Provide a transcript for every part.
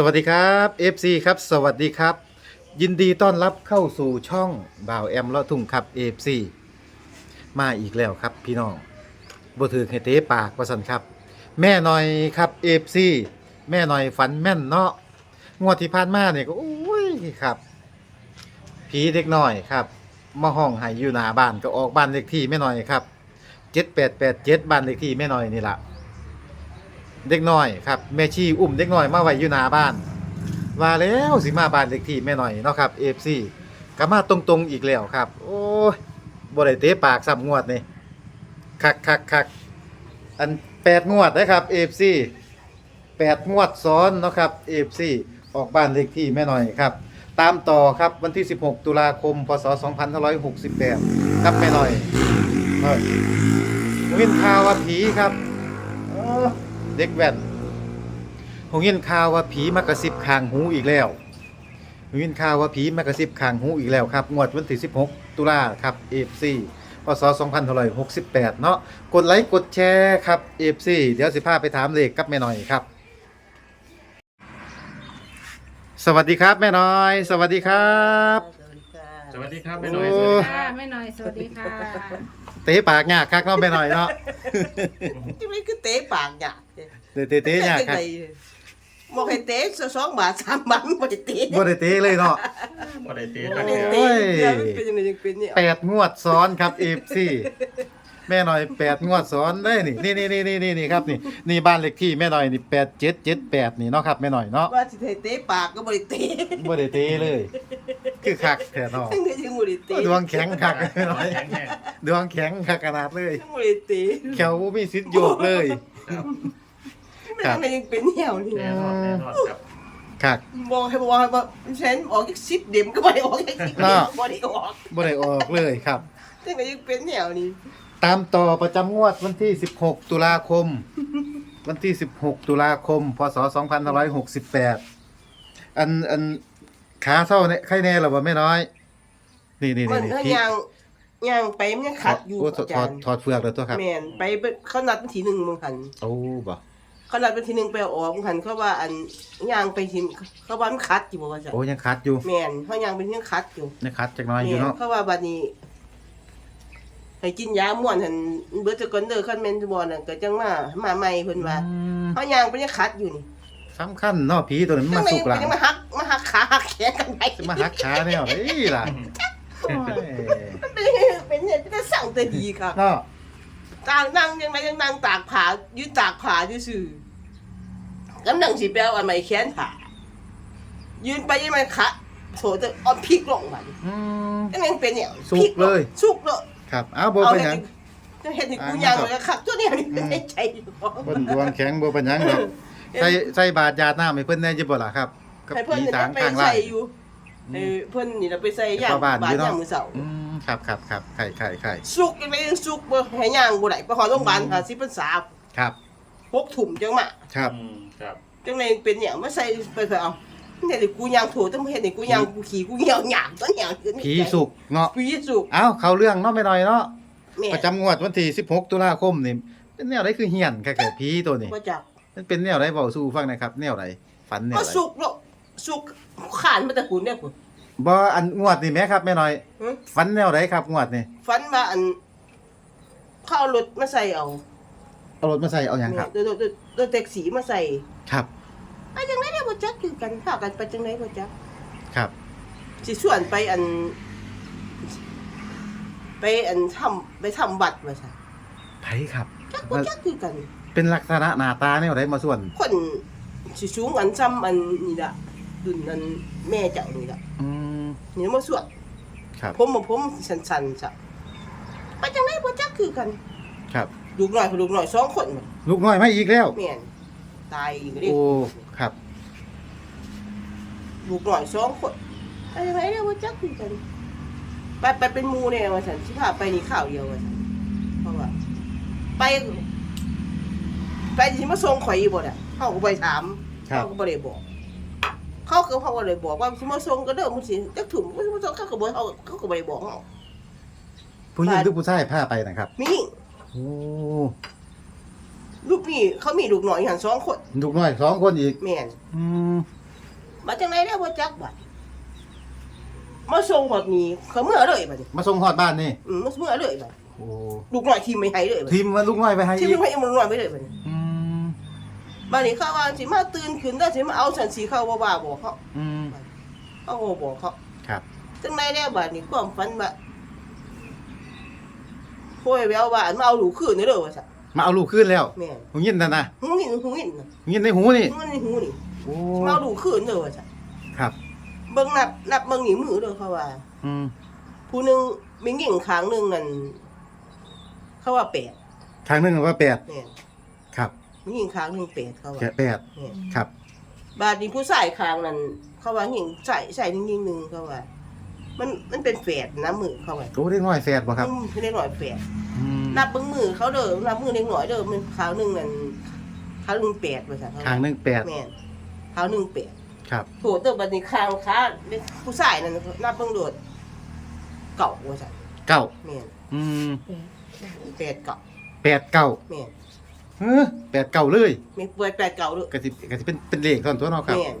สวัสดีครับ FC ครับ สวัสดีครับ ยินดีต้อนรับเข้าสู่ช่องบ่าวแอมเลาะทุ่งครับ FC มาอีกแล้วครับพี่น้องบ่ถือให้เตะปากว่าสันครับ แม่หน่อยครับ FC แม่หน่อยฝันแม่นเนาะงวดที่ผ่านมาเนี่ยก็โอ้ยครับ ผีเด็กน้อยครับมาห้องให้อยู่หน้าบ้านก็ออกบ้านเลขที่แม่หน่อยครับ 7887บ้านเลขที่แม่หน่อยนี่แหละ เด็กน้อยครับแม่ชีอุ้มเด็กน้อยมาไว้อยู่หน้าบ้าน ว่าแล้วสิมาบ้านเด็กที่แม่หน้อยเนาะครับ FC ก็มาตรงๆอีกแล้วครับ โอ้ยบ่ได้เตะปากซ้ำงวดนี่คักคักคักอัน8งวดนะครับ FC 8งวดซ้อนเนาะครับ FC ออกบ้านเลขที่แม่หน้อยครับ ตามต่อครับวันที่ 16 ตุลาคม พศ 2568 ครับแม่หน้อยเฮ้ยวินข่าวาผีครับ เด็กแว่นผมยินข่าวว่าผีมากระซิบข้างหูอีกแล้วผมยินข่าวว่าผีมากระซิบข้างหูอีกแล้วครับ งวดวันที่16 ตุลาครับ FC พศ2568 เนาะกดไลค์กดแชร์ครับ FC เดี๋ยวสิพาไปถามเลขกับแม่หน้อยครับ สวัสดีครับแม่น้อย สวัสดีครับ สวัสดีค่ะสวัสดีครับแม่น้อยโอ้สวัสดีคค่ะรับแม่หน่อยสวัสดีค่ะเตะปากยากคักเนาะแม่น้อยเนาะที่ไม่คือเตะปากอยากเตะเตะเตะยากคักบอกให้เตะสองบาทสามบาทไม่ได้เตะบ่ได้เตะเลยเนาะบ่ได้ตีไม่ตั้งได้แต่เตะเดี๋ยวมันเป็นยังไงยังเป็นเนี่ยแปดงวดซ้อนครับเอฟซีแม่หน่อยแปดงวดซ้อนได้นี่นี่นี่นี่นี่นี่ครับนี่นี่บ้านเลขที่แม่หน่อยนี่แปดเจ็ดเจ็ดแปดนี่เนาะครับแม่หน่อยเนาะว่าสิให้เตะปากก็ไม่ได้เตะบ่ได้เตะเลย คือคักแท้เนาะทั้งนี้ยังไม่ได้เตะดวงแข็งคักแม่หน่อยแข็งแรงดวงแข็งคักขนาดเลยยังไม่ได้เตะแขวบ่มีสิทธิ์โยกเลยไม่ทั้งนี้ยังเป็นเหี่ยวนี่แน่นอนแน่นอนครับคักบอกให้บอกให้บอกฉันออกอีกสิบเ điểm ก็ไม่ได้ออกอีกสิบเ điểm น่ะไม่ได้ออกบ่ได้ออกเลยครับทั้งนี้ยังเป็นเหี่ยวนี่ตามต่อประจำงวดวันที่ 16 ตุลาคม วันที่ 16 ตุลาคม พศ 2568 อัน อัน ขาเท่าเนี่ยใครแน่หรอวะไม่น้อย นี่นี่มันี่นถ้าพี่ยางยางไปมันยังขัดอยู่โถอดอาถจาอรดย์ถอดเฟือกเลยตัวครับแมนไปเขานัดเป็นทีหนึ่งมึงหันโอ้บ่เขานัดเป็นทีหนึ่งไปเอาออกมึงหันเขาว่าอันยางไปทีเขาว่ามันคัดอยู่บ่ว่าจ้ะโอ้ยังคัดอยู่แมนเขายางเป็นยังคัดอยู่ยังคัดจักหน้อยอแมยู่นเนาะเขาว่าบัดนี้ให้กินยาม่วนหันเบิดจะก่อนเด้อคันแม่นบ่นั่นก็จังมามาใหม่เพิ่นว่าอืมเขายางเป็นยังคัดอยู่นี่สำคัญเนาะผีตัวนี้มันจัมางไดสุกหลังยังมาหักมาหัก ขาหักแขนกันไปจะมาหักขาแนวไหนล่ะโอ้ยเป็นเนี่ยจะสั่งแต่ดีค่ะเนาะต่างนั่งยังไงยังนั่งตากผายืนตากผาซื่อๆกำลังสิไปเอาอันใหม่แขนผายืนไปยังไงคะโถจะเอาพริกลงมันอืมยังไงเป็นเนี่ยสุกพริเลยสุกเลยครับเอาบ่เอาเป็นหเห็ยัดงจะเห็ดนี่กูยางเลยครับตัวเนี้ยนี่เป็นในใจอยู่เพิ่นดวงแข็งบ่เป็นหยังดอกใส่ใส่บาตรยาดน้ำให้เพิ่นแน่จิบ่ล่ะครับ กับให้เพื่อนผีนี่สางไปข้างล่าใส่งอยู่ให้เพื่อนนี่เราไปใส่ย่างเข้าบ้านบาอยู่นเนาะย่างมือเสาอืมครับครับครับไข่ไข่ไข่สุกยังไงสุกบ่ให้ย่างบ่ได้ไปขอโรงพยาบาลหาสิเป็นสาครับพกถุ่มจังมาครับอืมครับจังเลยเป็นเนี่ยมาใส่ไปเถอะเอาเนี่ยเดี๋ยวกูยางโถต้องเห็นเดี๋ยวกูยางกูขี่กูเหี่ยวหยามต้นเหี่ยวผีสุกเนาะผีสุกเอ้าเข้าเรื่องเนาะไม่น้อยเนาะแม่ประจำงวดวันที่16 ตุลาคมนี่เป็นแนวใดคือเฮียนแค่ๆผีตัวนี้บ่จักมันเป็นแนวใดเว้าสู่ฟังหนะครับ แนวใดฝันแนวก็ใดสุกเนาะ สุกขานมาแต่คุณเนี่ยคุณบ่อันงวดนี่แหมครับแม่น้อยหึ ฝันแนวใดครับงวดนี่ฝันว่าอันเข้าเอารถมาใส่เอาเอารถมาใส่เอาหยังครับโดยโดยโดยแท็กซี่มาใส่ครับไปจังไดเนี่ยบ่จักคือกันพากันไปจังไดบ่จักครับสิชวนไปอัน ไปอันทำไปทำบัตรว่าซั่นไผครับจักบ่จักคือกัน เป็นลักษณะหน้าตาแนวใดมาส่วนคนสิสูงอันซ้ำอันนี่ล่ะ ดุนอันแม่เจ้านี่ล่ะอืมนี่มาสวดครับผมบ่ผมสันๆจ้ะไปจังไดบ่จักคือกันครับ ลูกน้อยกับลูกน้อยสองคนน่ะลูกน้อยมาอีกแล้ว แม่นตายอีกเด้โอ้ครับลูกน้อยสองคนไปจังไดเนี่ยบ่จักคือกันไปไปเป็นหมู่แน่ว่าซั่นสิพาไปนี่ข้าวเดียวว่าซั่นเพราะว่า ไป ไปสิมาส่งข่อยอีบ่น่ะเฮาก็ไปถามครับเขาก็บ่ได้บอก เขาก็เขาก็เลยบอกว่าสิมาส่งก็เด้อมึงสิจักถุงมึงสิมาส่งเขาก็บ่เขาเขาก็บ่ได้บอกเฮาผู้หญิงหรือผู้ชายพาไปนะครับมีโอ้ลูกนี่เขามีลูกน้อยหันสองคนลูกน้อยสองคนอีกแม่นอืมมาจังไหนได้บ่จักบัดมาส่งแบบนี้เขาเมื่อเลยบัดนี้มาส่งฮอดบ้านนี่อืมมาเมื่อเลยบัดโอ้ลูกน้อยทีมไม่ให้เลยบัดทีมว่าลูกน้อยไปให้ทีมอีกไม่ให้มันน้อยไปเลยบัดนี้อืม บัดนี้เขาว่าสิมาตื่นขึ้นได้สิมาเอาฉันสีเข้าบ่ว่าบอกเขาอืมเอาบ่บอกเขาครับ จังไหนได้บัดนี้ความฝันว่าโอยแววว่าอันมาเอาลูกคืนนี่เด้อว่าซั่นมาเอาลูกขึ้นแล้วแม่นหูยินนั่นนะหูนี่หูนี่น่ะหูยินในหูนี่หูนี่หูนี่โอ้มาเอาลูกคืนเด้อว่าซั่นครับ เบิ่งนับนับเบิ่งนิ้วมือเด้อเขาว่า อืมผู้หนึงมีหญิงข้างหนึงนั่นเขาว่าแปดทางหนึงว่าแปดแม่น ครับมีหญิงข้างหนึงแปดเขาว่าแกะแปดแม่นครับ บาดนี้ผู้ชายข้างนั้นเขาว่าหญิงใส่ใส่นิ่งๆหนึงเขาว่า มันมันเป็นแฝดนะมือเขาว่าโอ้ได้น้อยแฝดบ่ครับอืมเล็กน้อยแฝดอืมนับเบิ่งมือเขาเด้อนับมือเล็กน้อยเด้อมันข้างหนึงนั่นข้างหนึงแปดว่าซั่นเขาทางหนึงแปดแม่นข้างหนึงแปดครับ โถเด้อบัดนี้ข้างขาผู้ชายนั่นนับเบิ่งโดด เก่าว่าซั่นเก้าแม่นอืมแปดเก่าแปดเก้าแม่น เฮ้อแปดเก้าเลยแม่นเปิดแปดเก่าเด้อก็สิก็สิเป็นเป็นเลขตอนตัวเนาะครับ แม่น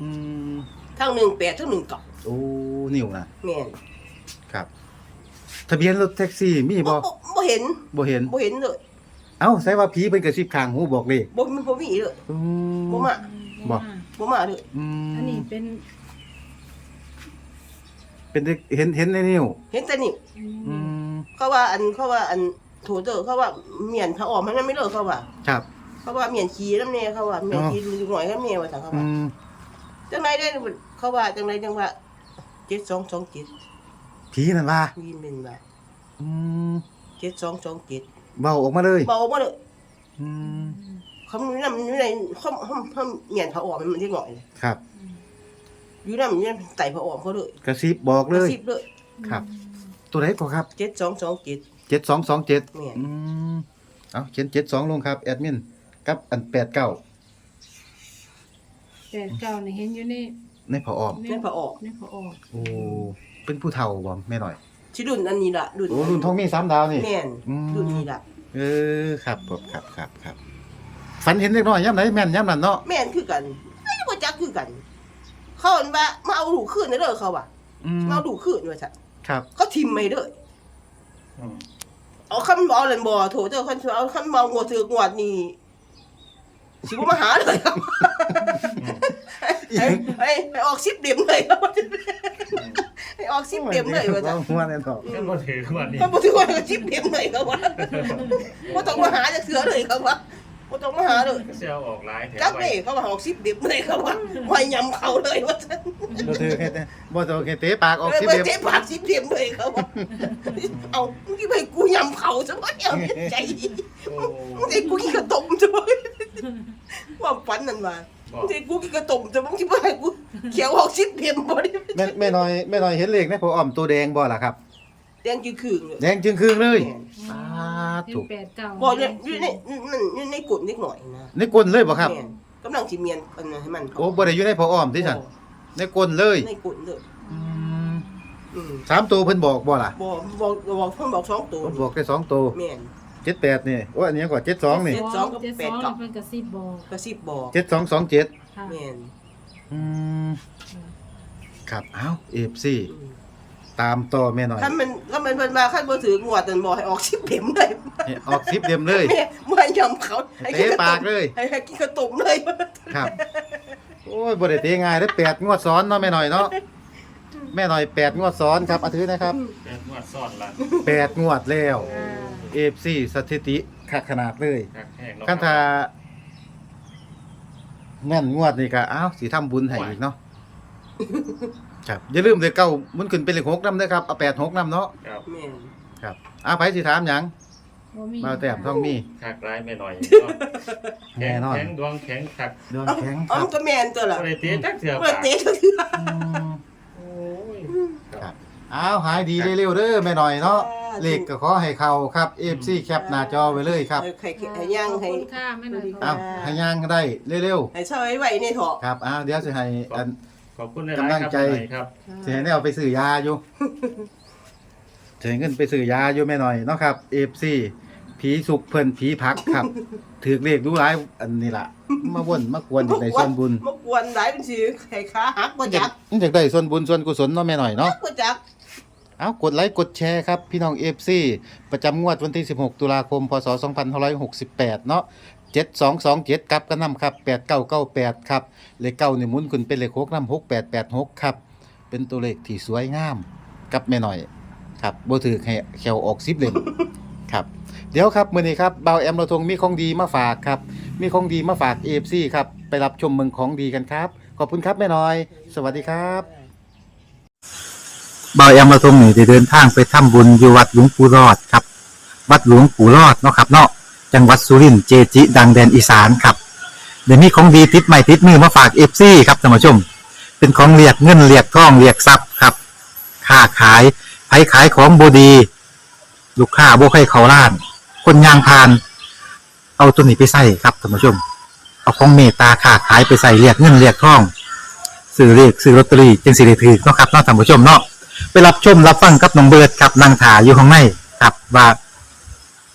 อืมทั้งหนึ่งแปดทั้งหนึ่งเก่าโอ้นิ่วนะแม่นครับ ทะเบียนรถแท็กซี่มีบ่บ่บ่เห็นบ่เห็น บ่เห็นเลยเอ้าใส่ว่าผีเป็นกระซิบข้างหูบอกเลขบ่มีบ่มีเลยอืบ่มาบ่ บ่มาเลยอืมอันนี้เป็นเป็นเด็กเห็นเห็นในนิ้วเห็นแต่นี่อืม เขาว่าอันเขาว่าอันโถเด้อเขาว่าเมียนพระออมมันนั่นไม่เลิกเขาว่าครับ เขาว่าเมียนขี้นำแน่เขาว่าเมียนขี้ดูหน่อยก็แม่ว่าซั่นเขาอืว่า มจังไดได้เขาว่าจังไดจังว่า7227ผีนั่นว่ายินเป็นว่าอืม7227เบาออกมาเลยเบาบ่เลยอืมเขาอยู่นำอยู่ในเขาเขาเขาเมียนพระออมมันได้หน่อยครับ อยู่นำอยู่ในไตพระออมเขาเลยกระซิบบอกเลยกระซิบเลยครับ ตัวไหนก่อนครับ7227เจ็ด สองสองเจ็ดแม่น อืมเอาเขียนเจ็ดสองลงครับ แอดมินกับอันแปดเก้าแปดเก้านี่เห็นอยู่ในในผออม ในพระออมในพอออกโอ้เป็นผู้เฒ่าบ่แม่หน่อยชิรุ่นอันนี้ล่ะรุ่นโอ้รุ่นทองมีสามดาวนี่ แม่นอืม รุ่นนี้ล่ะเออครับผมครับครับครับฝันเห็นเล็กน้อยย่ำไหนแม่นย่ำนั่นเนาะแม่นคือกันไม่ได้บ่จักคือกัน เขาเห็นว่ามาเอาลูกคืนเด้อเขาว่าอืมมาเอาลูกคืนว่าซั่นครับ เขาทิมไม่เด้ออืม เอาคำบ่เล่นบ่โถเด้อคันเอาคันเมางวดถือกงวดนี่สิบ่มาหาเลยครับให้ให้ให้ออก10เต็มเลยครับให้ออก10เต็มเลยว่าซั่นหัวแน่นอนก็บ่ถือวันนี้เขาบ่ถือว่า10เต็มเลยครับว่าบ่ต้องมาหาจักเทื่อเลยครับว่า บ่ต้องมาหาเลยก็เสียเอาออกหลายแถวจักไว้นี่เขาว่าออก10เต็มเลยครับว่าไว้ยำเขาเลยว่าซั่นบ่ถือแค่แต่บ่ถือแค่เตะปากออกเออสิไปเดียเจ๊ปากสิเพียมเลยเขาบอกเอามึงกี่ไปกูยำเขาซะวะเนี่ยใจโอ้มึงไอ้กูกินกระตมซะวะว่าฝันนั่นมาบอกมึงไอ้กูกินกระตมซะมึงกี่ไปกูเขียวออกสิเพียมบ่ได้แม่แม่น้อยแม่น้อยเห็นเลขในผออมตัวแดงบ่ล่ะครับแดงจืดคืนเลยแดงจึงครึ่งเลยสาเห็นธุแปดเก้าบ่เนี่ยอยู่ในนั่นอยู่ในกลุ่มนิดหน่อยนะในกลเลยบ่ครับ แม่นกำลังสิเมียนอันนั้นให้มันโอ้บ่ได้อยู่ในผออมที่สั่นในกลเลยในกลุ่มเลยอืมอืมสามตัวเพิ่นบอกบ่ล่ะบ่บอกบอกเพิ่นบอกสองตัวเพิ่นบอกได้สองตัวแม่น เจ็ดแปดนี่โอ้อันนี้กว่าเจ็ดสองนี่เจ็ดสองกับเจ็ดแปสดองเก้านี่เพิ่นกระซิบบอกกระซิบบอกเจ็ดสองสองเจ็ดค่ะแม่นอืมครับเอ้าเอฟซีอืม ตามต่อแม่หน่อยคันมันคันมันเพิ่นมาคันบ่ถืองวดนั่นบ่ให้ออกสิเพียมเลยให้ออกซิปเต็มเลย แม่เมื่อยำเขาให้กินเตะกระปาตุกมเลย ให้ให้กินกระตุมเลยครับ โอ้ยบ่ได้เตะง่ายได้อแปดงวดซ้อนเนาะแม่หน่อยเนาะแม่หน่อยแปดงวดซ้อนครับอาทิตย์นะครับแปดงวดซ่อนละแปดงวดแล้วอ่าเอฟซีสถิติคักขนาดเลยคักแห้งเนาะคันถ้าแม่นงวดนี่ก็อ้าวสิทำบุญให้อีกเนาะ ครับอย่าลืมเลขเก้ามันขึ้นเป็นเลขหกนำเด้อครับเอาแปดหกนำเนาะครับแม่นครับอ้าวไผสิถามหยังบ่มีมาแต้มท้องมีคักร้ายไม่หน่อยแน่นอน แข็งดวงแข็งคักดวงแข็งคอ๋อรับมันก็แม่นตัวละบ่ได้เตะจักเถื่อเมื่อปากเตะก็คืออืมโอ้ยครับอ้าวหายดีเร็วๆเด้อแม่หน่อยเนาะเลขก็ขอให้เข้าครับ FC แคปหน้าจอไว้เลยครับให้ให้ย่างขอบให้ คุณค่ะแม่หน่อยอ้าวให้ย่างก็ได้เร็วให้ช่วยไว้ในเถาะๆครับอ้าวเดี๋ยวสิให้อัน ขอบคุณหลายๆกำลังครับใจ หน่อยครับสิให้แนวไปซื้อยาอยู่สิให้เงินไปซื้อยาอยู่แม่หน่อยเนาะครับ FC ผีสุกเพิ่นผีพักครับ ถือเลขดูร้ายอันนี้ล่ะ มาวนมากวนอยู่ในส่วนบุญมากวนหลายเป็นสิไข่ขาหักบ่จักอยากได้ส่วนบุญส่วนกุศลเนาะแม่หน่อยเนาะบ่จัก เอากดไลค์กดแชร์ครับ พี่น้อง FC ประจำงวดวันที่ 16 ตุลาคม พศ 2568 เนาะ 7227กลับกันนำครับ8998ครับเลขเก้านี่หมุนขึ้นเป็นเลข6นำ6886ครับ เป็นตัวเลขที่สวยงามกับแม่หน่อยครับบ่ถือให้แขวออก10เล่มครับเดี๋ยวครับมื้อนี้ครับเบาแอมเราทงมีของดีมาฝากครับมีของดีมาฝาก AFC ครับไปรับชมเมืองของดีกันครับ ขอบคุณครับแม่น้อย สวัสดีครับเบาแอมเราทงนี่ได้เดินทางไปทำบุญอยู่วัดหลวงปู่รอดครับ วัดหลวงปู่รอดเนาะครับเนาะ จังหวัดสุรินทร์เจจิ ดังแดนอีสานครับเดี๋ยวนี้ของดีติดใหม่ติดมือมาฝาก FC ครับท่านผู้ชม เป็นของเรียกเงินเรียกทองเรียกทรัพย์ครับค้าขายไผขายของบดี ลูกค้าบ่ใครเขาล้าน คนยางพาน เอาตัวนี้ไปใส่ครับท่านผู้ชม เอาของเมตตาค้าขายไปใส่เรียกเงินเรียกทองซื้อเรียกซื้อลอตเตอรี่จึงสิได้ถือเนาะครับเนาะท่านผู้ชมเนาะไปรับชมรับฟังกับน้องเบิร์ดครับนางถาอยู่ข้างในครับว่า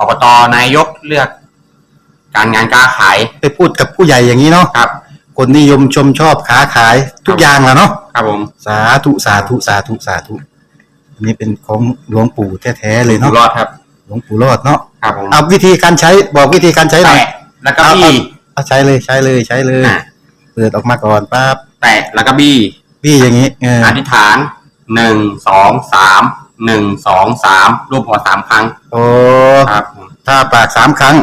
อบตนายกเลือก การงานการขายไปพูดกับผู้ใหญ่อย่างนี้เนาะครับ คนนิยมชมชอบค้าขายทุกอย่างแหล้วเนาะครับผมสาธุสาธุสาธุสาธุอันนี้เป็นของหลวงปู่แท้ๆเลยอยู่เนาะรอดครับ หลวงปู่รอดเนาะครับผมเอาวิธีการใช้บอกวิธีการใช้หน่อย แตะแล้วก็บี้ เอาใช้เลยใช้เลยใช้เลย อะ เปิดออกมาก่อนปั๊บแตะแล้วก็บี้ พี่อย่างนี้เอออธิษฐานหนึ่งสองสาม หนึ่งสองสามรูปหัวสามครั้งโอ้ครับผมถ้าปากสามครั้ง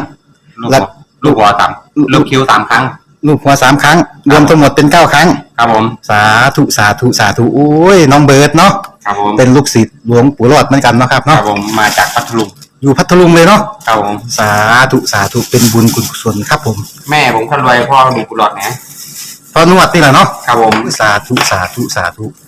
ลูกแล้หัววลูกหัวสามลูกคิ้วสามครั้ง ลูกหัวสามครั้ง รวมทั้งหมดเป็นเก้าครั้ง ครับผมสาธุสาธุสาธุโอ้ยน้องเบิร์ดเนาะครับผมเป็นลูกศิษย์หลวงปู่รอดเหมือนกันเนาะครับครัเนาะบผมมาจากพัทลุงอยู่พัทลุงเลยเนาะครับผมสาธุสาธุเป็นบุญกุศลครับผมแม่ผมคนรวยพ่อมีกุหลาบนะพอนวดนี่แหละเนาะครับผมสาธุสาธุสาธุข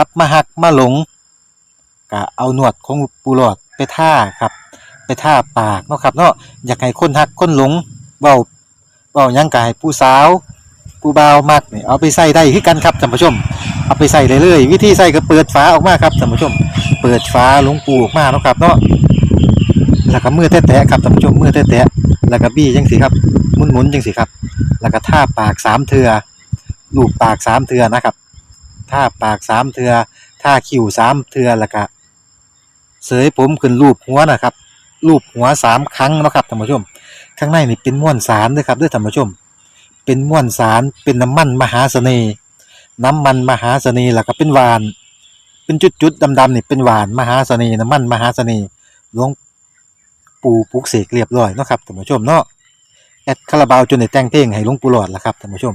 กลับมาหักมาหลงก็เอาหนวดของปูหลอดไปท่าครับ ไปท่าปากเนาะครับเนาะอยากให้คนหักคนหลงเบาเบายังกายผู้สาวผู้บ่าวมักนี่เอาไปใส่ได้คือกันครับท่านผู้ชม เอาไปใส่เลยเลยวิธีใส่ก็เปิดฝาออกมาครับท่านผู้ชม เปิดฝาหลวงปูออกมาเนาะครับเนาะแล้วก็มือแตะๆครับท่านผู้ชมมือแตะๆแล้วก็บี้จังสิครับหมุนๆจังสิครับ แล้วก็ท่าปากสามเทือลูบปากสามเทือนะครับ ท่าปากสามเทือท่าคิ้วสามเทือแล้วก็เสยผมขึ้นรูปหัวนะครับ รูปหัวสามครั้งนะครับท่านผู้ชม ข้างในนี่เป็นม้วนสารด้วยครับด้วยท่านผู้ชม เป็นม้วนสารเป็นน้ำมันมหาเสน่ห์ น้ำมันมหาเสน่ห์แล้วก็เป็นหวาน เป็นจุดๆดำๆนี่เป็นหวานมหาเสน่ห์น้ำมันมหาเสน่ห์หลวงปู่ปลุกเสกเรียบร้อยนะครับท่านผู้ชมเนาะแอดคาราบาวจนได้แต่งเพลงให้หลวงปู่หลอดล่ะครับท่านผู้ชม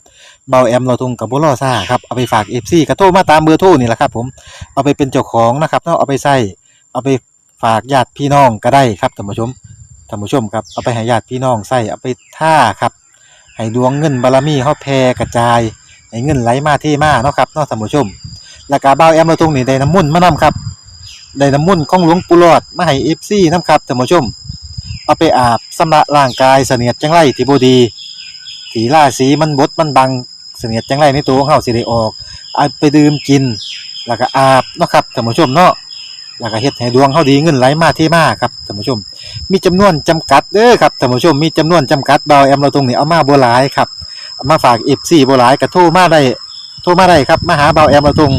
เบาแอมเราทงกับบุรอซ่าครับเอาไปฝากเอฟซีกระโทรมาตามเบอร์โทรนี่แหละครับผมเอาไปเป็นเจ้าของนะครับเนาะเอาไปใส่เอาไปฝากญาติพี่น้องก็ได้ครับท่านผู้ชมท่านผู้ชมครับเอาไปให้ญาติพี่น้องใส่เอาไปท่าครับให้ดวงเงินบารมีเฮาแผ่กระจายให้เงินไหลมาเทมาเนาะครับเนาะท่านผู้ชมแล้วก็เบาแอมเราทงนี่ได้น้ำมุ่นมานํครับได้น้ำมุ่นของหลวงปู่หลอดมาให้เอฟซีนํครับท่านผู้ชม เอาไปอาบสำระร่างกายเสนียดจังไรที่บดีถีล่าสีมันบดมันบัง เสนียดจังไรในตัวของเฮาสิได้ออกเอาไปดื่มกิน แล้วก็อาบเนาะครับท่านผู้ชมเนาะแล้วก็เฮ็ดให้ดวงเฮาดีเงินไหลมาเทมาครับท่านผู้ชม มีจำนวนจำกัดเด้อครับท่านผู้ชมมีจำนวนจำกัดเบาแอมเราตรงนี้เอามาบ่หลายครับเอามาฝาก FC บ่หลายก็โทรมาได้โทรมาได้ครับมาหาเบาแอมเราตรง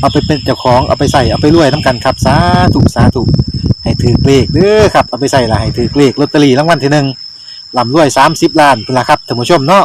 เอาไปเป็นเจ้าของเอาไปใส่เอาไปรวยนํกันครับสาธุสาธุให้ถือเลขเด้อครับเอาไปใส่ละให้ถือเลขลอตเตอรี่รางวัลที่หนึ่งลำรวย30ล้านเป็นละครับท่านผู้ชมเนาะ